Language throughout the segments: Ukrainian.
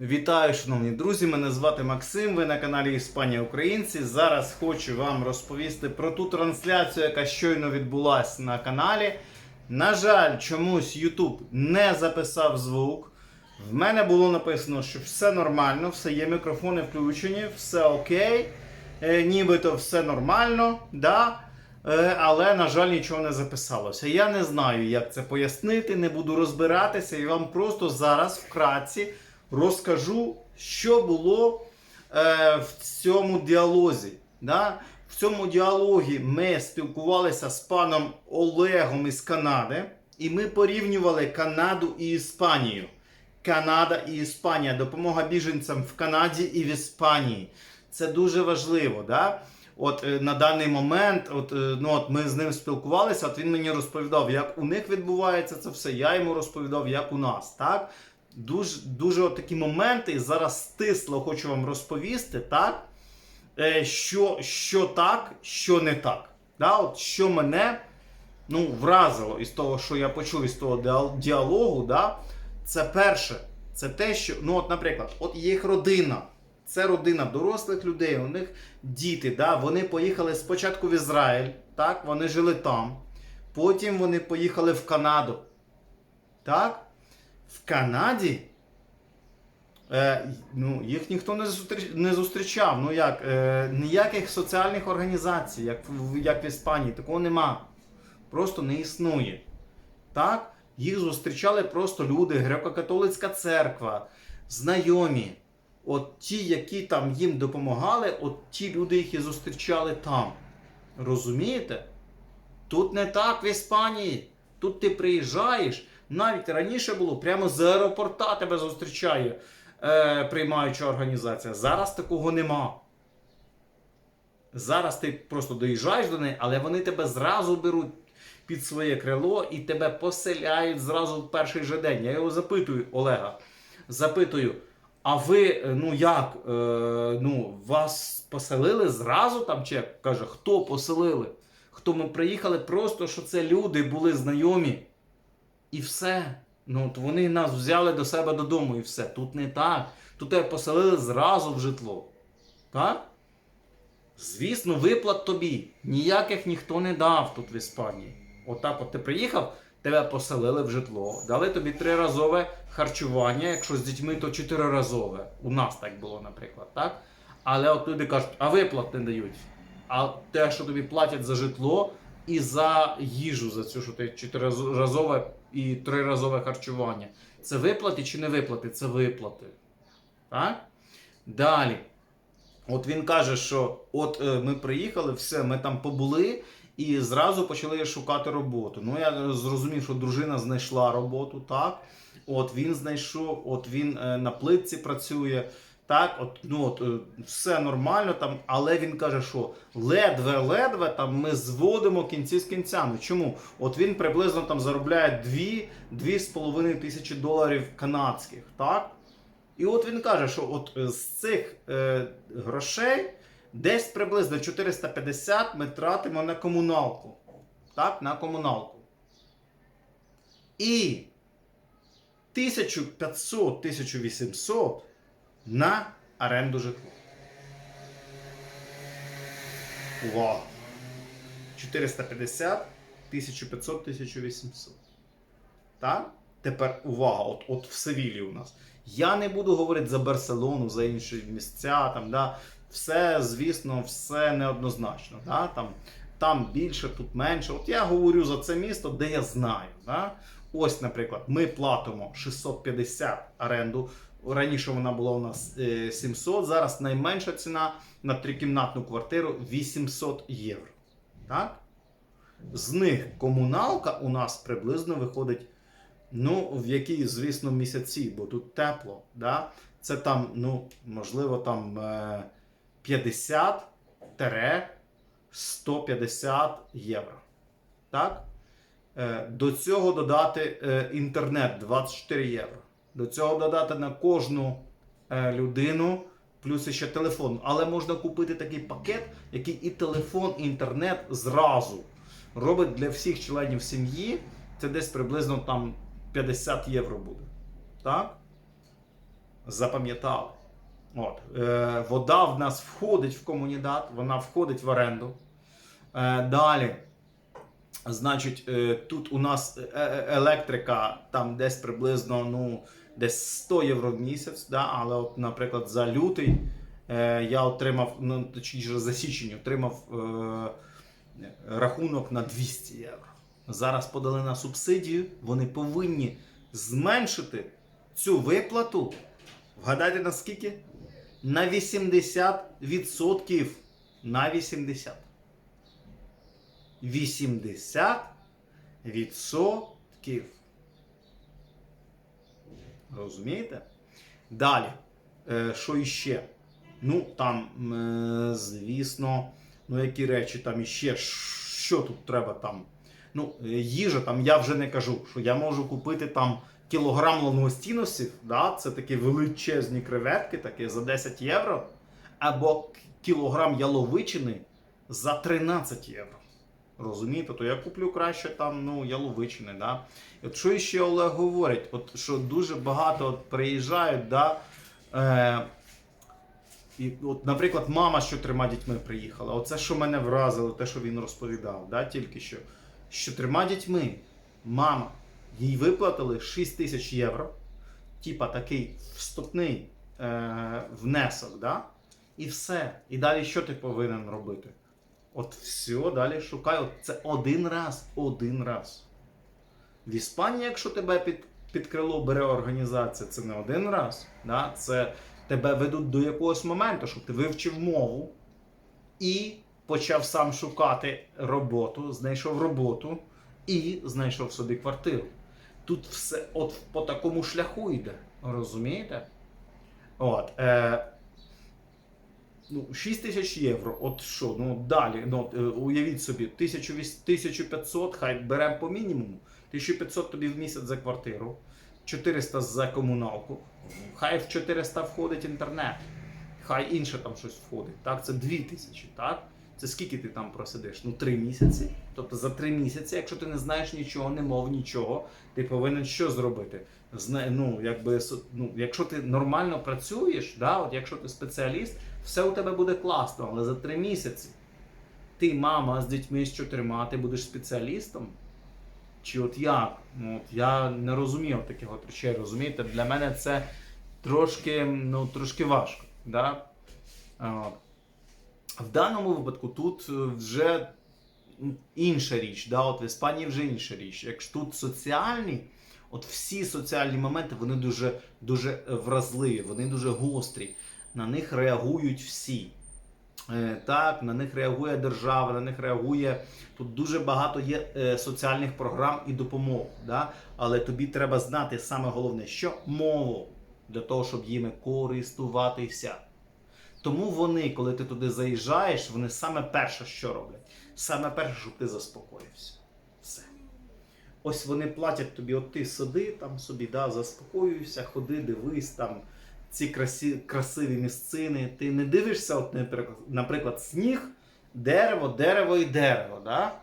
Вітаю, шановні друзі! Мене звати Максим. Ви на каналі Іспанія Українці. Зараз хочу вам розповісти про ту трансляцію, яка щойно відбулася на каналі. На жаль, чомусь YouTube не записав звук. В мене було написано, що все нормально, все є мікрофони включені, все окей, е, нібито все нормально, да? Е, але, на жаль, нічого не записалося. Я не знаю, як це пояснити, не буду розбиратися і вам просто зараз вкратці розкажу, що було е, в цьому діалозі. Да? В цьому діалогі ми спілкувалися з паном Олегом із Канади, і ми порівнювали Канаду і Іспанію. Канада і Іспанія, допомога біженцям в Канаді і в Іспанії. Це дуже важливо. Да? От е, на даний момент, от, е, ну, от ми з ним спілкувалися, от він мені розповідав, як у них відбувається це все. Я йому розповідав, як у нас. Так? Дуже, дуже от такі моменти. Зараз стисло хочу вам розповісти, так? Е, що, що так, що не так. Да? От, що мене ну, вразило із того, що я почув із того діалогу, да? це перше, це те, що, ну, от, наприклад, от їх родина. Це родина дорослих людей, у них діти, да? вони поїхали спочатку в Ізраїль, так? вони жили там. Потім вони поїхали в Канаду. Так? В Канаді е, ну, їх ніхто не, зустріч, не зустрічав. Ну як, е, ніяких соціальних організацій, як, як в Іспанії, такого нема. Просто не існує. Так? Їх зустрічали просто люди, греко-католицька церква, знайомі. От ті, які там їм допомагали, от ті люди їх і зустрічали там. Розумієте? Тут не так в Іспанії. Тут ти приїжджаєш. Навіть раніше було прямо з аеропорта тебе зустрічає е, приймаюча організація. Зараз такого нема. Зараз ти просто доїжджаєш до неї, але вони тебе зразу беруть під своє крило і тебе поселяють зразу в перший же день. Я його запитую, Олега. Запитую, а ви, е, ну як, е, ну, вас поселили зразу там? Чи каже, хто поселили? Хто ми приїхали, просто що це люди були знайомі. І все. Ну, от вони нас взяли до себе додому і все. Тут не так. Тут тебе поселили зразу в житло. Так? Звісно, виплат тобі. Ніяких ніхто не дав тут в Іспанії. Отак от ти приїхав, тебе поселили в житло. Дали тобі триразове харчування, якщо з дітьми, то чотириразове. У нас так було, наприклад. так? Але от люди кажуть, а виплат не дають. А те, що тобі платять за житло і за їжу, за цю, що ти чотириразове і триразове харчування. Це виплати чи не виплати? Це виплати. Так? Далі. От він каже, що от е, ми приїхали, все, ми там побули і зразу почали шукати роботу. Ну, я зрозумів, що дружина знайшла роботу, так. От він знайшов, от він е, на плитці працює. Так, от, ну от е, все нормально там, але він каже, що ледве-ледве там ми зводимо кінці з кінцями. Чому? От він приблизно там заробляє 2-2,5 тисячі доларів канадських, так? І от він каже, що от е, з цих е, грошей десь приблизно 450 ми тратимо на комуналку. Так, на комуналку. І 1500-1800 на оренду житла. Увага! 450, 1500, 1800. Так? Тепер увага, от, от в Севілі у нас. Я не буду говорити за Барселону, за інші місця. Там, да, все, звісно, все неоднозначно. Да, там, там більше, тут менше. От я говорю за це місто, де я знаю. Да. Ось, наприклад, ми платимо 650 оренду. Раніше вона була у нас е, 700, зараз найменша ціна на трикімнатну квартиру 800 євро. Так? З них комуналка у нас приблизно виходить. Ну, в які, звісно, місяці, бо тут тепло. Да? Це там, ну, можливо, там е, 50-150 євро. Так? Е, До цього додати е, інтернет 24 євро. До цього додати на кожну е, людину плюс ще телефон. Але можна купити такий пакет, який і телефон, і інтернет зразу робить для всіх членів сім'ї. Це десь приблизно там 50 євро буде. Так? Запам'ятали. От, е, вода в нас входить в комунідат, вона входить в оренду. Е, далі, значить, е, тут у нас е- е- електрика там десь приблизно ну, десь 100 євро в місяць. Да? Але, от, наприклад, за лютий е, я отримав, ну, точніше за січень отримав е, рахунок на 200 євро. Зараз подали на субсидію, вони повинні зменшити цю виплату. Вгадайте на скільки? На 80%. На 80. 80%. Розумієте? Далі. Е, що іще? Ну, там, е, звісно, ну які речі там іще? Що тут треба там? Ну, е, їжа там я вже не кажу, що я можу купити там кілограм лангустінусів, да, це такі величезні креветки, такі за 10 євро, або кілограм яловичини за 13 євро. Розумієте, то я куплю краще там ну, яловичини. Да? От що ще Олег говорить? От що дуже багато от приїжджають, да, е, і, от, наприклад, мама з чотирма дітьми приїхала. Оце, що мене вразило, те, що він розповідав, да, тільки що. З чотирма дітьми мама їй виплатили 6 тисяч євро, типа такий вступний е, внесок, да? і все. І далі що ти повинен робити? От все, далі шукай. От це один раз, один раз. В Іспанії, якщо тебе під, під крило бере організація, це не один раз. Да? Це тебе ведуть до якогось моменту, щоб ти вивчив мову і почав сам шукати роботу, знайшов роботу і знайшов собі квартиру. Тут все от по такому шляху йде. Розумієте? От. Е, ну, 6 тисяч євро. От що, ну далі, ну, е, уявіть собі, 1800 1500, хай беремо по мінімуму. 1500 тобі в місяць за квартиру, 400 за комуналку. Хай в 400 входить інтернет, хай інше там щось входить. Так, це 2000, так? Це скільки ти там просидиш? Ну, 3 місяці. Тобто за 3 місяці, якщо ти не знаєш нічого, не мов нічого, ти повинен що зробити? Зна, ну, якби, ну, якщо ти нормально працюєш, да, от якщо ти спеціаліст, все у тебе буде класно, але за 3 місяці ти, мама з дітьми з чотирма, ти будеш спеціалістом? Чи от як? Ну, от я не розумію таких от речей, розумієте? Для мене це трошки, ну, трошки важко. Да? В даному випадку тут е, вже інша річ. Да? От в Іспанії вже інша річ. Якщо тут соціальні, от всі соціальні моменти вони дуже, дуже вразливі, вони дуже гострі. На них реагують всі. Е, Так, на них реагує держава, на них реагує. Тут дуже багато є е, соціальних програм і допомог. Да? Але тобі треба знати саме головне, що мову для того, щоб їми користуватися. Тому вони, коли ти туди заїжджаєш, вони саме перше, що роблять? Саме перше, щоб ти заспокоївся. Все. Ось вони платять тобі, от ти сиди там собі, да, заспокоюйся, ходи, дивись там ці красі, красиві місцини. Ти не дивишся, от, наприклад, сніг, дерево, дерево і дерево. Да?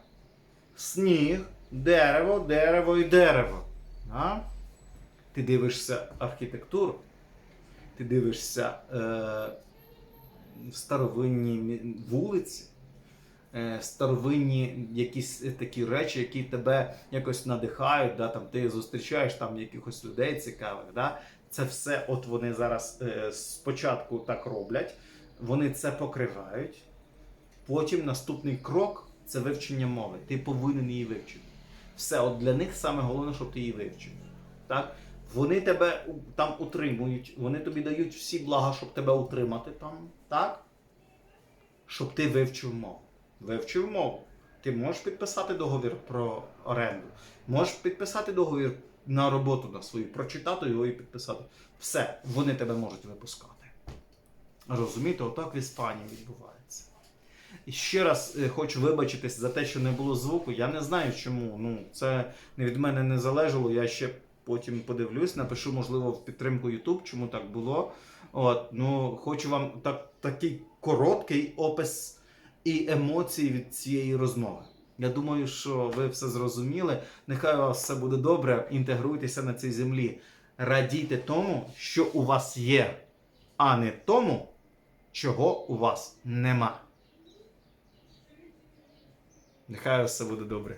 Сніг, дерево, дерево і дерево. Да? Ти дивишся архітектуру, ти дивишся е, старовинні вулиці, е, старовинні якісь такі речі, які тебе якось надихають, да, там, ти зустрічаєш там якихось людей цікавих. Да? Це все от вони зараз е, спочатку так роблять, вони це покривають. Потім наступний крок це вивчення мови. Ти повинен її вивчити. Все, от для них саме головне, щоб ти її вивчив. Так? Вони тебе там утримують, вони тобі дають всі блага, щоб тебе утримати там, так? Щоб ти вивчив мову. Вивчив мову. Ти можеш підписати договір про оренду, можеш підписати договір на роботу на свою, прочитати його і підписати. Все, вони тебе можуть випускати. Розумієте, отак в Іспанії відбувається. І ще раз е, хочу вибачитись за те, що не було звуку. Я не знаю чому. Ну, це від мене не залежало. Я ще потім подивлюсь, напишу, можливо, в підтримку YouTube, чому так було. От, ну, хочу вам так, такий короткий опис і емоції від цієї розмови. Я думаю, що ви все зрозуміли. Нехай у вас все буде добре, інтегруйтеся на цій землі. радійте тому, що у вас є, а не тому, чого у вас нема. Нехай все буде добре.